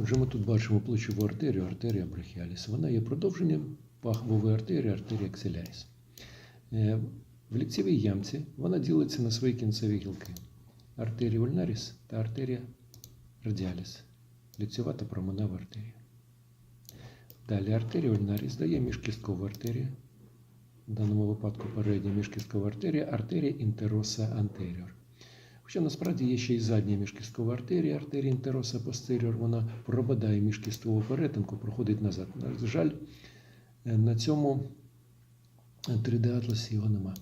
Отже, ми тут бачимо плечову артерію, артерія брахіаліс. Вона є продовженням пахвової артерії, артерія акселяріс. Е, В ліктєвій ямці вона ділиться на свої кінцеві гілки: артерія ульнаріс та артерія радіаліс. Ліктєва та променева артерія. Далі артерія ульнаріс дає міжкісткову артерію. В даному випадку передня міжкісткова артерія, артерія інтероса антеріор. Хоча насправді є ще й задня міжкісткова артерія, артерія інтероса постеріор, вона пробадає міжкісткову перетинку, проходить назад. На жаль, е, на цьому 3D-атласі його нема.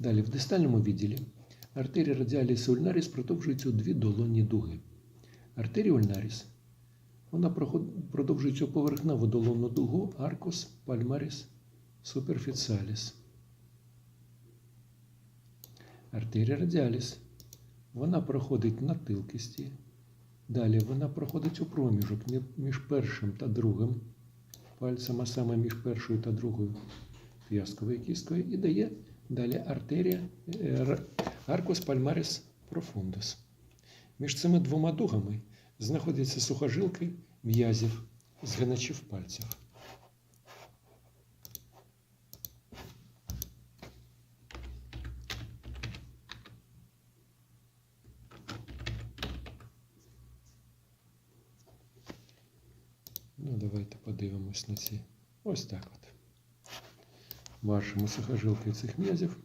Далі, в дистальному відділі артерія радіаліс ульнаріс продовжується у дві долонні дуги. Артерія ульнаріс вона проход- продовжує цю поверхневу долонну дугу аркус пальмаріс суперфіціаліс. Артерія радіаліс. Вона проходить на тил кисті. Далі вона проходить у проміжок між першим та другим пальцем, а саме між першою та другою п'язковою кісткою, і дає далі артерія ар- аркус пальмаріс профундус. Між цими двома дугами знаходяться сухожилки м'язів, згиначів пальців. Ну, давайте подивимось на ці. Ось так от. Бачимо сухожилки цих м'язів,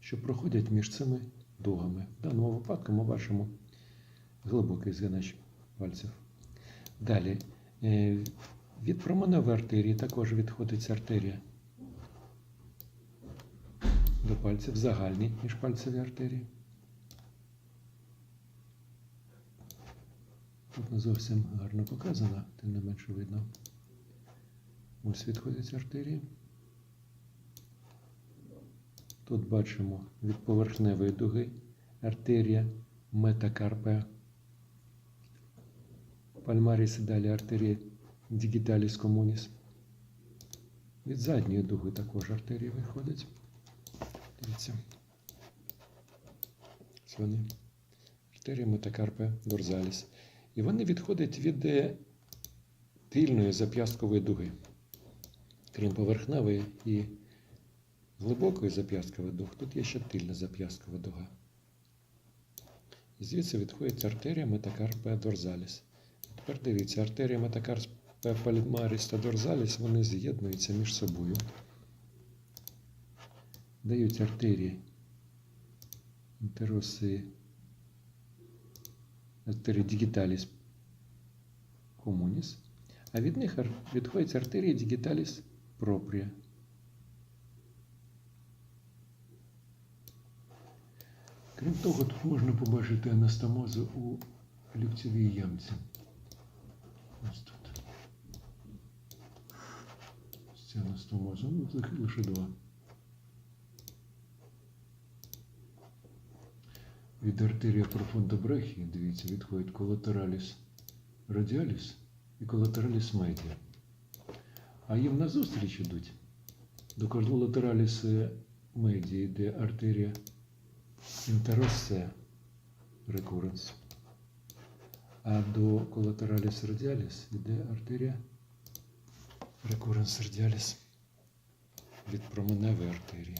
що проходять між цими дугами. В даному випадку ми бачимо глибокий згинач пальців. Далі. е, Від променевої артерії також відходить артерія до пальців, загальні міжпальцеві артерії. Не зовсім гарно показано, тим не менше видно. Ось відходять артерії. Тут бачимо від поверхневої дуги артерія метакарпе. Пальмаріс і далі артерія дігіталіс комуніс. Від задньої дуги також артерії виходять. Дивіться. Ось вони. Артерія метакарпе дорзаліс. І вони відходять від е, тильної зап'ясткової дуги. Крім поверхневої і глибокої зап'ясткової дуги, тут є ще тильна зап'ясткова дуга. І звідси відходить артерія метакарпе дорзаліс. Тепер дивіться, артерія метакарпе пальмаріс та дорзаліс, вони з'єднуються між собою. Дають артерії інтероси артерія дігіталіс комуніс, а від них відходить артерія дігіталіс пропрія. Крім того, тут можна побачити анастомозу у ліктьовій ямці. Ось тут. Ось ця анастомоза. Ну, лише два. Від артерія профунда брахії, дивіться, відходить колатераліс радіаліс і колатераліс медіа. А їм назустріч ідуть. До колатераліс медіа йде артерія інтеросе рекуренс. А до колатераліс радіаліс йде артерія рекуренс радіаліс від променевої артерії.